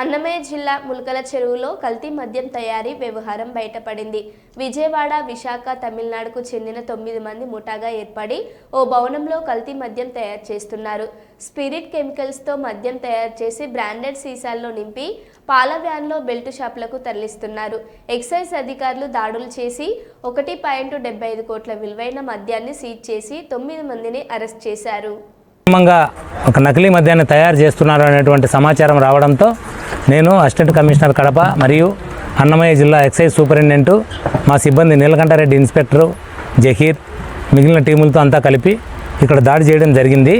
అన్నమయ్య జిల్లా ములకల చెరువులో కల్తీ మద్యం తయారీ వ్యవహారం బయటపడింది. విజయవాడ విశాఖ తమిళనాడుకు చెందిన తొమ్మిది మంది ముఠాగా ఏర్పడి ఓ భవనంలో కల్తీ మద్యం తయారు చేస్తున్నారు. స్పిరిట్ కెమికల్స్తో మద్యం తయారు చేసి బ్రాండెడ్ సీసాల్లో నింపి పాల వ్యాన్లో బెల్ట్ షాపులకు తరలిస్తున్నారు. ఎక్సైజ్ అధికారులు దాడులు చేసి ఒకటి పాయింట్ డెబ్బై ఐదు కోట్ల విలువైన మద్యాన్ని సీజ్ చేసి తొమ్మిది మందిని అరెస్ట్ చేశారు. క్రమంగా ఒక నకిలీ మద్యాన్ని తయారు చేస్తున్నారు అనేటువంటి సమాచారం రావడంతో నేను అసిస్టెంట్ కమిషనర్ కడప మరియు అన్నమయ్య జిల్లా ఎక్సైజ్ సూపరింటెండెంట్ మా సిబ్బంది నీలకంఠారెడ్డి ఇన్స్పెక్టరు జహీర్ మిగిలిన టీములతో అంతా కలిపి ఇక్కడ దాడి చేయడం జరిగింది.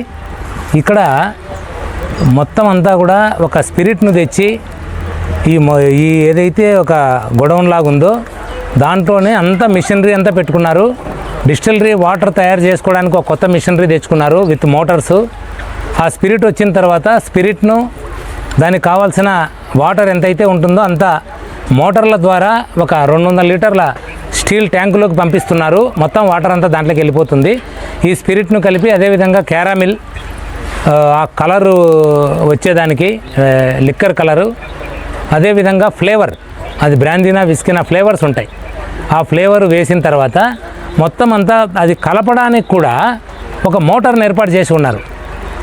ఇక్కడ మొత్తం అంతా కూడా ఒక స్పిరిట్ను తెచ్చి ఈ ఈ ఏదైతే ఒక గొడౌన్ లాగుందో దాంట్లోనే అంతా మిషనరీ అంతా పెట్టుకున్నారు. డిస్టిలరీ వాటర్ తయారు చేసుకోవడానికి ఒక కొత్త మిషనరీ తెచ్చుకున్నారు విత్ మోటార్స్. ఆ స్పిరిట్ వచ్చిన తర్వాత స్పిరిట్ను దానికి కావాల్సిన వాటర్ ఎంతైతే ఉంటుందో అంత మోటార్ల ద్వారా ఒక రెండు వందల లీటర్ల స్టీల్ ట్యాంకులోకి పంపిస్తున్నారు. మొత్తం వాటర్ అంతా దాంట్లోకి వెళ్ళిపోతుంది. ఈ స్పిరిట్ను కలిపి అదేవిధంగా క్యారామిల్ ఆ, ఆ కలరు వచ్చేదానికి లిక్కర్ కలరు అదేవిధంగా ఫ్లేవర్ అది బ్రాందీనా విస్కినా ఫ్లేవర్స్ ఉంటాయి. ఆ ఫ్లేవర్ వేసిన తర్వాత మొత్తం అంతా అది కలపడానికి కూడా ఒక మోటార్ని ఏర్పాటు చేసి ఉన్నారు.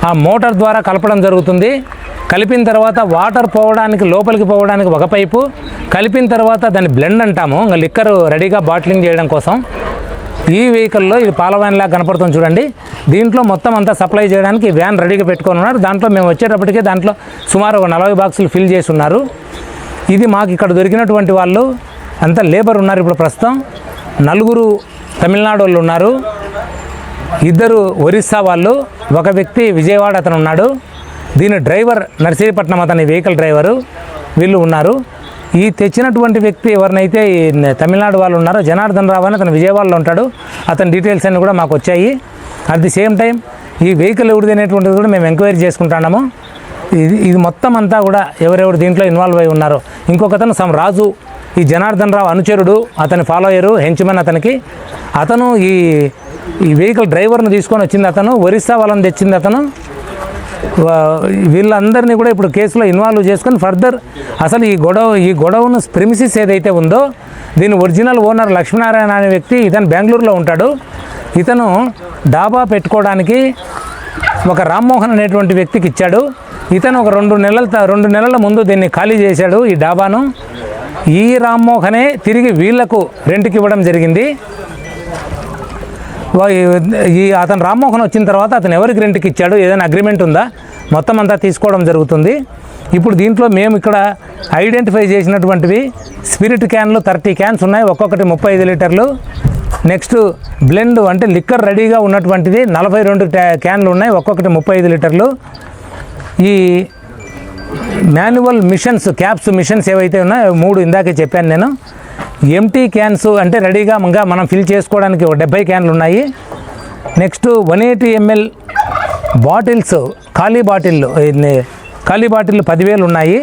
ఆ మోటార్ ద్వారా కలపడం జరుగుతుంది. కలిపిన తర్వాత వాటర్ పోవడానికి లోపలికి పోవడానికి ఒక పైపు. కలిపిన తర్వాత దాన్ని బ్లెండ్ అంటాము. ఇంకా లిక్కర్ రెడీగా బాటిలింగ్ చేయడం కోసం. ఈ వెహికల్లో ఇది పాల లాగా కనపడుతుంది చూడండి. దీంట్లో మొత్తం అంతా సప్లై చేయడానికి వ్యాన్ రెడీగా పెట్టుకొని ఉన్నారు. దాంట్లో మేము వచ్చేటప్పటికే దాంట్లో సుమారు ఒక నలభై బాక్సులు ఫిల్ చేసి ఉన్నారు. ఇది మాకు ఇక్కడ దొరికినటువంటి వాళ్ళు. అంతా లేబర్ ఉన్నారు ఇప్పుడు ప్రస్తుతం. నలుగురు తమిళనాడు వాళ్ళు ఉన్నారు. ఇద్దరు ఒరిస్సా వాళ్ళు ఒక వ్యక్తి విజయవాడ అతను ఉన్నాడు. దీని డ్రైవర్ నర్సీపట్నం అతని వెహికల్ డ్రైవరు వీళ్ళు ఉన్నారు. ఈ తెచ్చినటువంటి వ్యక్తి ఎవరినైతే ఈ తమిళనాడు వాళ్ళు ఉన్నారో జనార్దన్ రావు అని అతను విజయవాడలో ఉంటాడు. అతని డీటెయిల్స్ అన్నీ కూడా మాకు వచ్చాయి. అట్ ది సేమ్ టైం ఈ వెహికల్ ఎవరిది అనేటువంటిది కూడా మేము ఎంక్వైరీ చేసుకుంటున్నాము. ఇది ఇది మొత్తం అంతా కూడా ఎవరెవరు దీంట్లో ఇన్వాల్వ్ అయి ఉన్నారో ఇంకొకతను సమ్ రాజు ఈ జనార్దన్ రావు అనుచరుడు అతని ఫాలోయరు హెంచ్మన్ అతనికి. అతను ఈ ఈ వెహికల్ డ్రైవర్ను తీసుకొని వచ్చింది అతను ఒరిస్సా వాళ్ళని తెచ్చింది అతను. వీళ్ళందరినీ కూడా ఇప్పుడు కేసులో ఇన్వాల్వ్ చేసుకొని ఫర్దర్ అసలు ఈ గొడవ ఈ గొడవను ప్రిమిసిస్ ఏదైతే ఉందో దీని ఒరిజినల్ ఓనర్ లక్ష్మీనారాయణ అనే వ్యక్తి ఇతను బెంగళూరులో ఉంటాడు. ఇతను డాబా పెట్టుకోవడానికి ఒక రామ్మోహన్ అనేటువంటి వ్యక్తికి ఇచ్చాడు. ఇతను ఒక రెండు నెలల రెండు నెలల ముందు దీన్ని ఖాళీ చేశాడు ఈ డాబాను. ఈ రామ్మోహనే తిరిగి వీళ్ళకు రెంట్కి ఇవ్వడం జరిగింది. ఈ అతను రామ్మోహన్ వచ్చిన తర్వాత అతను ఎవరికి రెంట్కి ఇచ్చాడు? ఏదైనా అగ్రిమెంట్ ఉందా? మొత్తం అంతా తీసుకోవడం జరుగుతుంది. ఇప్పుడు దీంట్లో మేము ఇక్కడ ఐడెంటిఫై చేసినటువంటివి స్పిరిట్ క్యాన్లు థర్టీ క్యాన్స్ ఉన్నాయి. ఒక్కొక్కటి ముప్పై ఐదు లీటర్లు. నెక్స్ట్ బ్లెండ్ అంటే లిక్కర్ రెడీగా ఉన్నటువంటిది నలభై రెండు క్యాన్లు ఉన్నాయి. ఒక్కొక్కటి ముప్పై ఐదు లీటర్లు. ఈ మాన్యువల్ మిషన్స్ క్యాప్స్ మిషన్స్ ఏవైతే ఉన్నాయో మూడు ఇందాకే చెప్పాను నేను. ఎంటీ క్యాన్స్ అంటే రెడీగా ఇంకా మనం ఫిల్ చేసుకోవడానికి ఒక డెబ్బై క్యాన్లు ఉన్నాయి. Next one eighty ML bottles ఖాళీ బాటిల్లు ఖాళీ బాటిల్ పదివేలు ఉన్నాయి.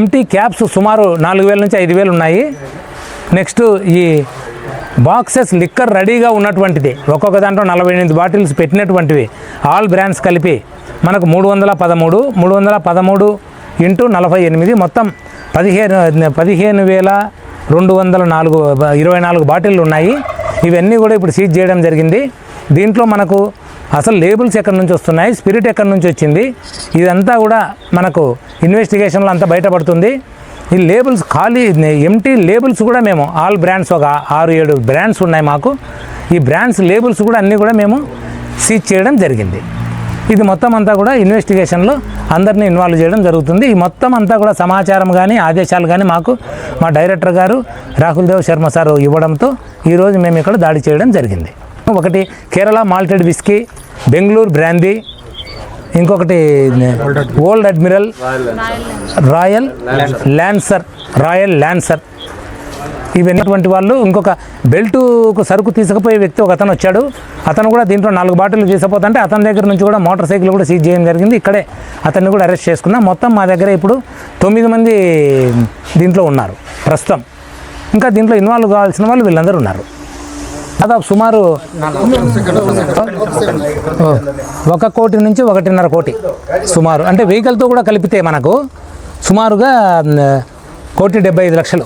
ఎంటీ క్యాప్స్ సుమారు నాలుగు వేల నుంచి ఐదు వేలు ఉన్నాయి. నెక్స్ట్ ఈ బాక్సెస్ లిక్కర్ రెడీగా ఉన్నటువంటిది. ఒక్కొక్క దాంట్లో నలభై ఎనిమిది బాటిల్స్ పెట్టినటువంటివి. ఆల్ బ్రాండ్స్ కలిపి మనకు మూడు వందల పదమూడు మూడు వందల పదమూడు ఇంటూ నలభై ఎనిమిది మొత్తం పదిహేను పదిహేను వేల రెండు వందల నాలుగు ఇరవై నాలుగు బాటిళ్ళు ఉన్నాయి. ఇవన్నీ కూడా ఇప్పుడు సీజ్ చేయడం జరిగింది. దీంట్లో మనకు అసలు లేబుల్స్ ఎక్కడి నుంచి వస్తున్నాయి? స్పిరిట్ ఎక్కడి నుంచి వచ్చింది? ఇదంతా కూడా మనకు ఇన్వెస్టిగేషన్లో అంతా బయటపడుతుంది. ఈ లేబుల్స్ ఖాళీ ఎంటీ లేబుల్స్ కూడా మేము ఆల్ బ్రాండ్స్ ఒక ఆరు ఏడు బ్రాండ్స్ ఉన్నాయి మాకు. ఈ బ్రాండ్స్ లేబుల్స్ కూడా అన్నీ కూడా మేము సీజ్ చేయడం జరిగింది. ఇది మొత్తం అంతా కూడా ఇన్వెస్టిగేషన్లో అందరినీ ఇన్వాల్వ్ చేయడం జరుగుతుంది. ఈ మొత్తం అంతా కూడా సమాచారం కానీ ఆదేశాలు కానీ మాకు మా డైరెక్టర్ గారు రాహుల్ దేవ్ శర్మ సార్ ఇవ్వడంతో ఈరోజు మేము ఇక్కడ దాడి చేయడం జరిగింది. ఒకటి Kerala malted whisky Bengaluru brandy ఇంకొకటి old admiral royal lancer royal lancer ఇవన్నటువంటి వాళ్ళు ఇంకొక బెల్టుకు సరుకు తీసుకుపోయే వ్యక్తి ఒక అతను వచ్చాడు. అతను కూడా దీంట్లో నాలుగు బాటిల్ తీసుకుపోతుంటే అతని దగ్గర నుంచి కూడా మోటార్ సైకిల్ కూడా సీజ్ చేయడం జరిగింది. ఇక్కడే అతన్ని కూడా అరెస్ట్ చేసుకున్నాం. మొత్తం మా దగ్గర ఇప్పుడు తొమ్మిది మంది దీంట్లో ఉన్నారు ప్రస్తుతం. ఇంకా దీంట్లో ఇన్వాల్వ్ కావాల్సిన వాళ్ళు వీళ్ళందరూ ఉన్నారు. దాదాపు సుమారు ఒక కోటి నుంచి ఒకటిన్నర కోటి సుమారు. అంటే వెహికల్తో కూడా కలిపితే మనకు సుమారుగా కోటి డెబ్బై ఐదు లక్షలు.